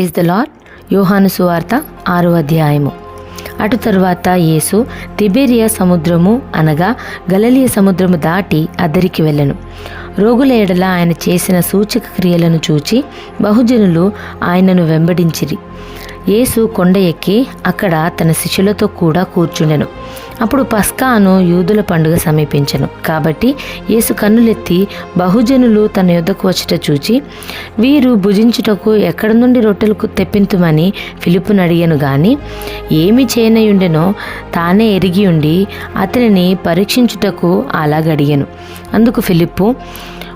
Is the lord యోహాను సువార్త ఆరో అధ్యాయము. అటు తరువాత యేసు తిబేరియా సముద్రము అనగా గలలియ సముద్రము దాటి అద్దరికి వెళ్ళను. రోగుల ఎడల ఆయన చేసిన సూచక క్రియలను చూచి బహుజనులు ఆయనను వెంబడించిరి. యేసు కొండ ఎక్కి అక్కడ తన శిష్యులతో కూడా కూర్చుండెను. అప్పుడు పస్కాను యూదుల పండుగ సమీపించను. కాబట్టి యేసు కన్నులెత్తి బహుజనులు తన యుద్ధకు వచ్చుట చూచి వీరు భుజించుటకు ఎక్కడి నుండి రొట్టెలకు తెప్పింతుమని ఫిలిప్పును అడిగాను గాని ఏమి చేయనయుండెనో తానే ఎరిగి ఉండి అతనిని పరీక్షించుటకు అలాగడిగాను. అందుకు ఫిలిప్పు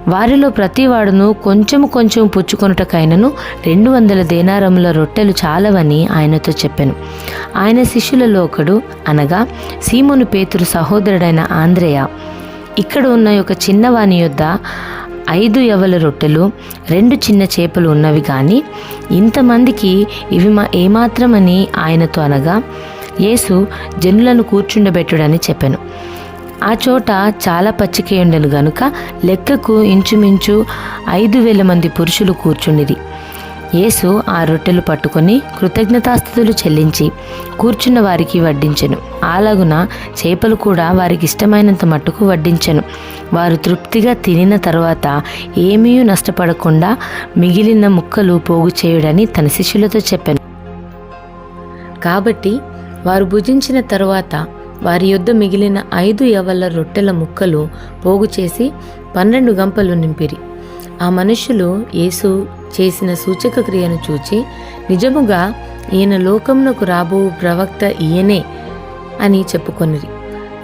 వారిలో ప్రతివాడును కొంచెము కొంచెం పుచ్చుకొనుటకైనను రెండు వందల దేనారముల రొట్టెలు చాలవని ఆయనతో చెప్పాను. ఆయన శిష్యులలో ఒకడు అనగా సీమోను పేతురు సహోదరుడైన ఆంధ్రేయ ఇక్కడ ఉన్న ఒక చిన్నవాని యొద్ద ఐదు యవల రొట్టెలు రెండు చిన్న చేపలు ఉన్నవి కానీ ఇంతమందికి ఇవి మా ఏమాత్రమని ఆయనతో అనగా యేసు జనులను కూర్చుండబెట్టుడని చెప్పాను. ఆ చోట చాలా పచ్చిక ఉండెను గనుక లెక్కకు ఇంచుమించు ఐదు వేల మంది పురుషులు కూర్చుండిరి. యేసు ఆ రొట్టెలు పట్టుకొని కృతజ్ఞతాస్థుతులు చెల్లించి కూర్చున్న వారికి వడ్డించెను. అలాగున చేపలు కూడా వారికి ఇష్టమైనంత మట్టుకు వడ్డించెను. వారు తృప్తిగా తినిన తర్వాత ఏమీ నష్టపడకుండా మిగిలిన ముక్కలు పోగు చేయుడని తన శిష్యులతో చెప్పాను. కాబట్టి వారు భుజించిన తరువాత వారి యొద్ద మిగిలిన ఐదు యవల రొట్టెల ముక్కలు పోగు చేసి పన్నెండు గంపలు నింపిరి. ఆ మనుషులు యేసు చేసిన సూచక క్రియను చూచి నిజముగా ఈయన లోకమునకు రాబో ప్రవక్త ఈయనే అని చెప్పుకొనిరి.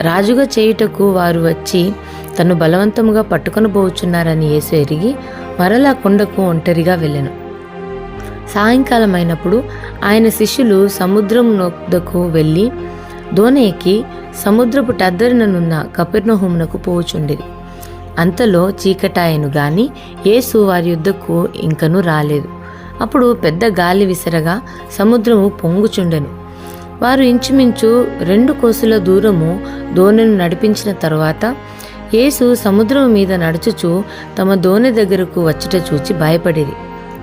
రాజుగా చేయుటకు వారు వచ్చి తను బలవంతముగా పట్టుకొని పోవచ్చున్నారని యేసు ఎరిగి మరలా కొండకు ఒంటరిగా వెళ్ళాను. సాయంకాలం అయినప్పుడు ఆయన శిష్యులు సముద్రం నొద్దకు వెళ్ళి దోణ ఎక్కి సముద్రపు టద్దరిననున్న కపెర్నహూమునకు పోవుచుండిరి. అంతలో చీకటాయను గాని యేసు వారి యుద్ధకు ఇంకను రాలేదు. అప్పుడు పెద్ద గాలి విసరగా సముద్రము పొంగుచుండెను. వారు ఇంచుమించు రెండు కోసుల దూరము దోణెను నడిపించిన తరువాత యేసు సముద్రం మీద నడుచుచు తమ దోణి దగ్గరకు వచ్చుట చూచి భయపడిరి.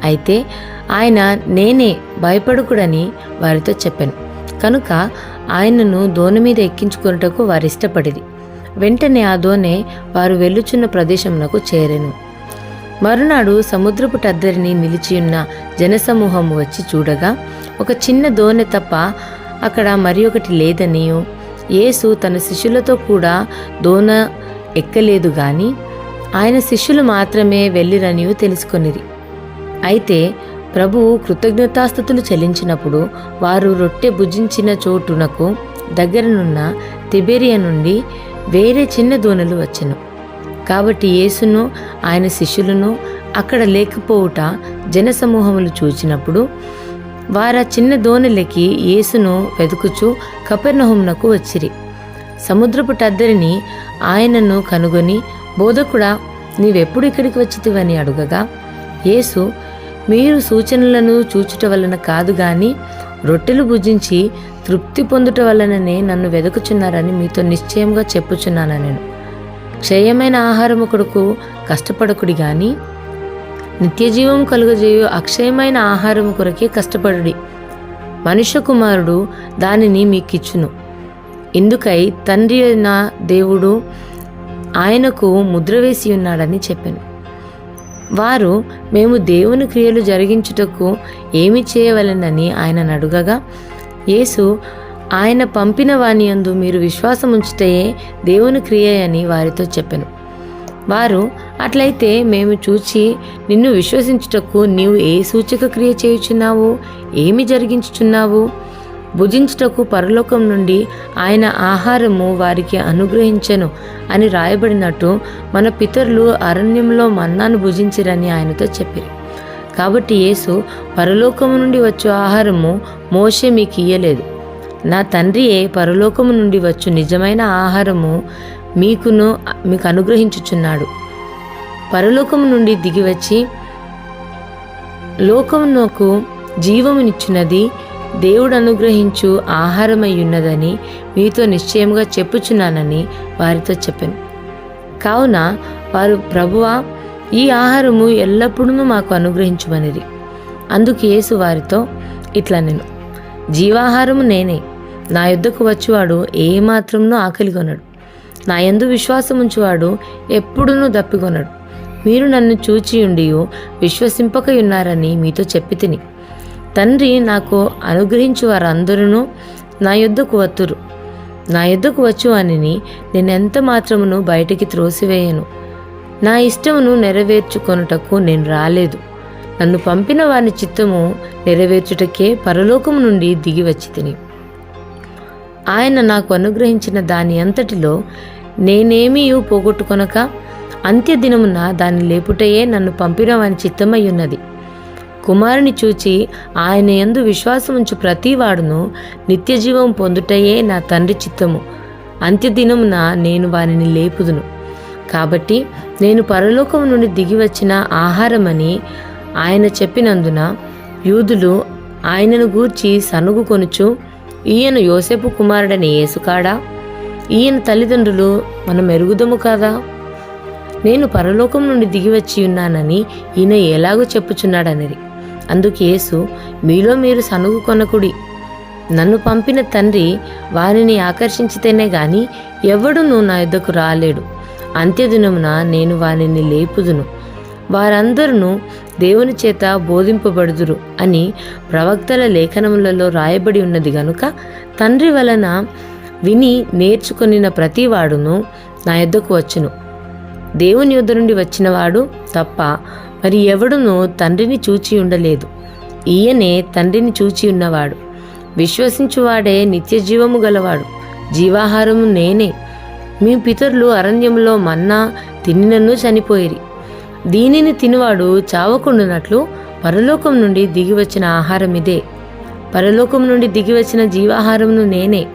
అయితే ఆయన నేనే భయపడుకుడని వారితో చెప్పాను. కనుక ఆయనను దోణి మీద ఎక్కించుకొనుటకు వారు ఇష్టపడిరి వెంటనే ఆ దోణె వారు వెళ్ళుచున్న ప్రదేశమునకు చేరెను. మరునాడు సముద్రపు టద్దరిని నిలిచియున్న జనసమూహం వచ్చి చూడగా ఒక చిన్న దోణె తప్ప అక్కడ మరి ఒకటి లేదనియు. యేసు తన శిష్యులతో కూడా దోణ ఎక్కలేదు గాని ఆయన శిష్యులు మాత్రమే వెళ్ళిరనియు తెలుసుకొనిరి. అయితే ప్రభువు కృతజ్ఞతాస్థుతులు చెల్లించినప్పుడు వారు రొట్టె భుజించిన చోటునకు దగ్గరనున్న తిబెరియా నుండి వేరే చిన్న దోణలు వచ్చెను. కాబట్టి యేసును ఆయన శిష్యులను అక్కడ లేకపోవుట జనసమూహములు చూచినప్పుడు వారా చిన్న దోణిలకి యేసును వెతుకుచు కపెర్నహుమునకు వచ్చిరి. సముద్రపు టద్దరిని ఆయనను కనుగొని బోధకుడా నీవెప్పుడు ఇక్కడికి వచ్చితివని అడుగగా యేసు మీరు సూచనలను చూచుట వలన కాదు గాని రొట్టెలు భుజించి తృప్తి పొందుట వలననే నన్ను వెదుకుచున్నారని మీతో నిశ్చయంగా చెప్పుచున్నాను నేను క్షయమైన ఆహారము కొడుకు కష్టపడకుడి గాని నిత్యజీవం కలుగజేయు అక్షయమైన ఆహారము కొరకే కష్టపడుడి. మనుష్య కుమారుడు దానిని మీకిచ్చును. ఇందుకై తండ్రి అయిన దేవుడు ఆయనకు ముద్ర వేసి ఉన్నాడని చెప్పాను. వారు మేము దేవుని క్రియలు జరిగించుటకు ఏమి చేయవలెనని ఆయన అడుగగా యేసు ఆయన పంపిన వాని యందు మీరు విశ్వాసం ఉంచుటయే దేవుని క్రియ అని వారితో చెప్పాను. వారు అట్లయితే మేము చూచి నిన్ను విశ్వసించుటకు నీవు ఏ సూచక క్రియ చేయుచున్నావు? ఏమి జరిగించుచున్నావు? భుజించుటకు పరలోకం నుండి ఆయన ఆహారము వారికి అనుగ్రహించెను అని రాయబడినట్టు మన పితరులు అరణ్యంలో మన్నాను భుజించిరని ఆయనతో చెప్పిరి. కాబట్టి యేసు పరలోకము నుండి వచ్చే ఆహారము మోషే మీకు ఇయ్యలేదు. నా తండ్రియే పరలోకము నుండి వచ్చు నిజమైన ఆహారము మీకును మీకు అనుగ్రహించుచున్నాడు. పరలోకము నుండి దిగివచ్చి లోకమునకు జీవమునిచ్చినది దేవుడు అనుగ్రహించు ఆహారమయ్యున్నదని మీతో నిశ్చయముగా చెప్పుచున్నానని వారితో చెప్పాను. కావున వారు ప్రభువా ఈ ఆహారము ఎల్లప్పుడూ మాకు అనుగ్రహించుమనిరి. అందుకు యేసు వారితో ఇట్లా నేను జీవాహారము నేనే. నా యుద్ధకు వచ్చేవాడు ఏమాత్రంనూ ఆకలి కొనడు. నా యందు విశ్వాసం ఉంచువాడు ఎప్పుడూ దప్పికొనడు. మీరు నన్ను చూచియుండి విశ్వసింపకయున్నారని మీతో చెప్పి తిని. తండ్రి నాకు అనుగ్రహించు వారందరూ నా యుద్ధకు వత్తురు. నా యుద్ధకు వచ్చు అని నేనెంత మాత్రమును బయటికి త్రోసివేయను. నా ఇష్టమును నెరవేర్చుకొనుటకు నేను రాలేదు. నన్ను పంపిన వారి చిత్తము నెరవేర్చుటకే పరలోకము నుండి దిగి వచ్చి తిని ఆయన నాకు అనుగ్రహించిన దాని అంతటిలో నేనేమీ పోగొట్టుకొనక అంత్యదినమున దాన్ని లేపుటయే నన్ను పంపిన వాని చిత్తమై ఉన్నది. కుమారుని చూచి ఆయన యందు విశ్వాసముంచు ప్రతివాడును నిత్యజీవం పొందుటయే నా తండ్రి చిత్తము. అంత్యదినమున నేను వారిని లేపుదును. కాబట్టి నేను పరలోకము నుండి దిగి వచ్చిన ఆహారమని ఆయన చెప్పినందున యూదులు ఆయనను గూర్చి సనుగు కొనుచు ఈయన యోసేపు కుమారుడని యేసుకాడా ఈయన తల్లిదండ్రులు మనం ఎరుగుదము కాదా? నేను పరలోకం నుండి దిగి వచ్చి ఉన్నానని ఈయన ఎలాగో చెప్పుచున్నాడనిది. అందుకేసు మీలో మీరు సనుగు కొనకుడి. నన్ను పంపిన తండ్రి వారిని ఆకర్షించితేనే గాని ఎవడునూ నా యుద్ధకు రాలేడు. అంత్యదినమున నేను వారిని లేపుదును. వారందరూ దేవుని చేత బోధింపబడుదురు అని ప్రవక్తల లేఖనములలో రాయబడి ఉన్నది గనుక తండ్రి వలన విని నేర్చుకొనిన ప్రతివాడును నా యుద్ధకు వచ్చును. దేవుని యుద్ధ నుండి వచ్చినవాడు తప్ప మరి ఎవడునూ తండ్రిని చూచి ఉండలేదు. ఈయనే తండ్రిని చూచి ఉన్నవాడు. విశ్వసించువాడే నిత్య జీవము గలవాడు. జీవాహారము నేనే. మీ పితరులు అరణ్యంలో మన్నా తినినన్ను చనిపోయిరి. దీనిని తినివాడు చావకుండునట్లు పరలోకం నుండి దిగి వచ్చిన ఆహారం ఇదే. పరలోకం నుండి దిగి వచ్చిన జీవాహారమును నేనే.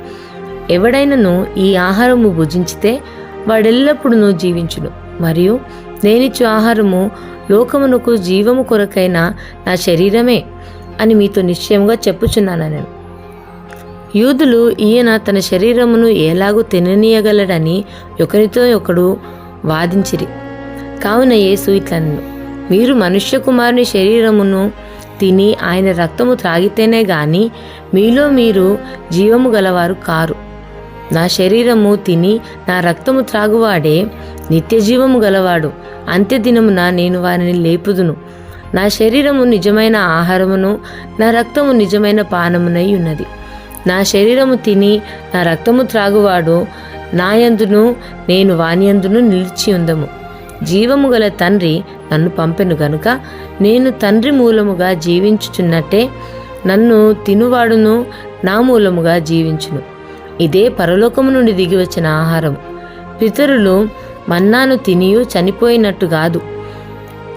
ఎవడైనను ఈ ఆహారము భుజించితే వాడెల్లప్పుడూ జీవించును. మరియు నేనిచ్చు ఆహారము లోకమునకు జీవము కొరకైన నా శరీరమే అని మీతో నిశ్చయంగా చెప్పుచున్నాను నేను యూదులు ఈయన తన శరీరమును ఎలాగూ తిననీయగలడని ఒకరితో ఒకడు వాదించిరి. కావున యేసు ఇట్లను మీరు మనుష్య కుమారుని శరీరమును తిని ఆయన రక్తము త్రాగితేనే గాని మీలో మీరు జీవము గలవారు కారు. నా శరీరము తిని నా రక్తము త్రాగువాడే నిత్యజీవము గలవాడు. అంత్యదినమున నేను వారిని లేపుదును. నా శరీరము నిజమైన ఆహారమును నా రక్తము నిజమైన పానమునై ఉన్నది. నా శరీరము తిని నా రక్తము త్రాగువాడు నాయందును నేను వానియందును నిలిచి ఉందము. జీవము గల తండ్రి నన్ను పంపెను గనుక నేను తండ్రి మూలముగా జీవించుచున్నట్టే నన్ను తినువాడును నా మూలముగా జీవించును. ఇదే పరలోకము నుండి దిగి వచ్చిన ఆహారం. పితరులు మన్నాను తినియు చనిపోయినట్టు కాదు.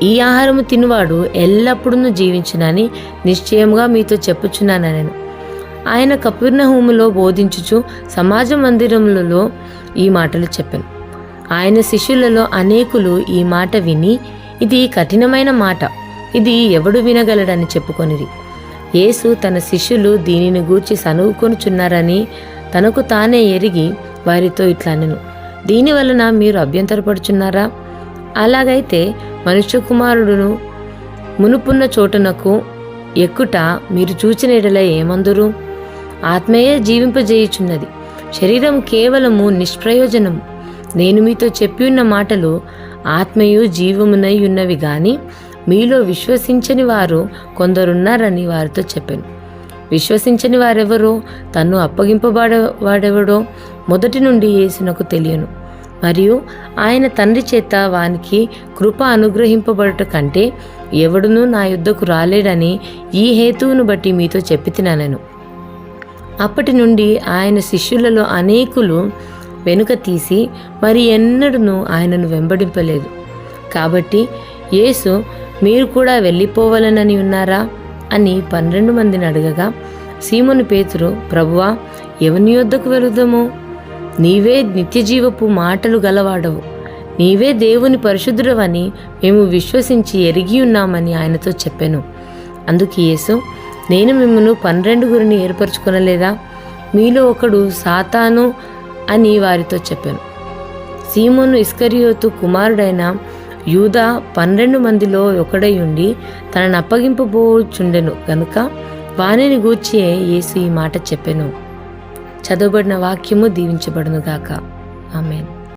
ఈ ఆహారము తినువాడు ఎల్లప్పుడూ జీవించునని నిశ్చయముగా మీతో చెప్పుచున్నాను నేను. ఆయన కపిర్ణహూములో బోధించుచు సమాజ మందిరములలో ఈ మాటలు చెప్పాను. ఆయన శిష్యులలో అనేకులు ఈ మాట విని ఇది కఠినమైన మాట ఇది ఎవడు వినగలడని చెప్పుకొనిరి. యేసు తన శిష్యులు దీనిని గూర్చి సనుగుకొనుచున్నారని తనకు తానే ఎరిగి వారితో ఇట్లనెను దీని దీనివలన మీరు అభ్యంతరపడుచున్నారా? అలాగైతే మనుష్య కుమారుడును మునుపున్న చోటునకు ఎక్కుట మీరు చూచిన ఎడల ఏమందురు? ఆత్మయే జీవింపజేయుచున్నది. శరీరం కేవలము నిష్ప్రయోజనము నేను మీతో చెప్పి ఉన్న మాటలు ఆత్మయు జీవమునై ఉన్నవి గాని మీలో విశ్వసించని వారు కొందరున్నారని వారితో చెప్పాను. విశ్వసించని వారెవరో? తను అప్పగింపబడవాడెవడో మొదటి నుండి యేసునకు తెలియను. మరియు ఆయన తండ్రి చేత వానికి కృప అనుగ్రహింపబడట కంటే ఎవడునూ నా యుద్ధకు రాలేడని ఈ హేతువును బట్టి మీతో చెప్పి తినను అప్పటి నుండి ఆయన శిష్యులలో అనేకులు వెనుక తీసి మరి ఎన్నడూ ఆయనను వెంబడింపలేదు. కాబట్టి యేసు మీరు కూడా వెళ్ళిపోవాలనని ఉన్నారా? అని పన్నెండు మందిని అడగగా సీముని పేతురు ప్రభువా ఎవని యొద్దకు వెళుదాము? నీవే నిత్యజీవపు మాటలు గలవాడవు. నీవే దేవుని పరిశుద్ధుడవని మేము విశ్వసించి ఎరిగి ఉన్నామని ఆయనతో చెప్పాను. అందుకు యేసు నేను మిమ్మను పన్నెండుగురిని ఏర్పరచుకొనలేదా? మీలో ఒకడు సాతాను అని వారితో చెప్పాను. సీమోను ఇస్కరియోతు కుమారుడైన యూదా పన్నెండు మందిలో ఒకడై ఉండి తనను అప్పగింపబోచుండెను గనుక వాణిని గూర్చి యేసు ఈ మాట చెప్పెను. చదవబడిన వాక్యము దీవించబడునుగాక. ఆమెను.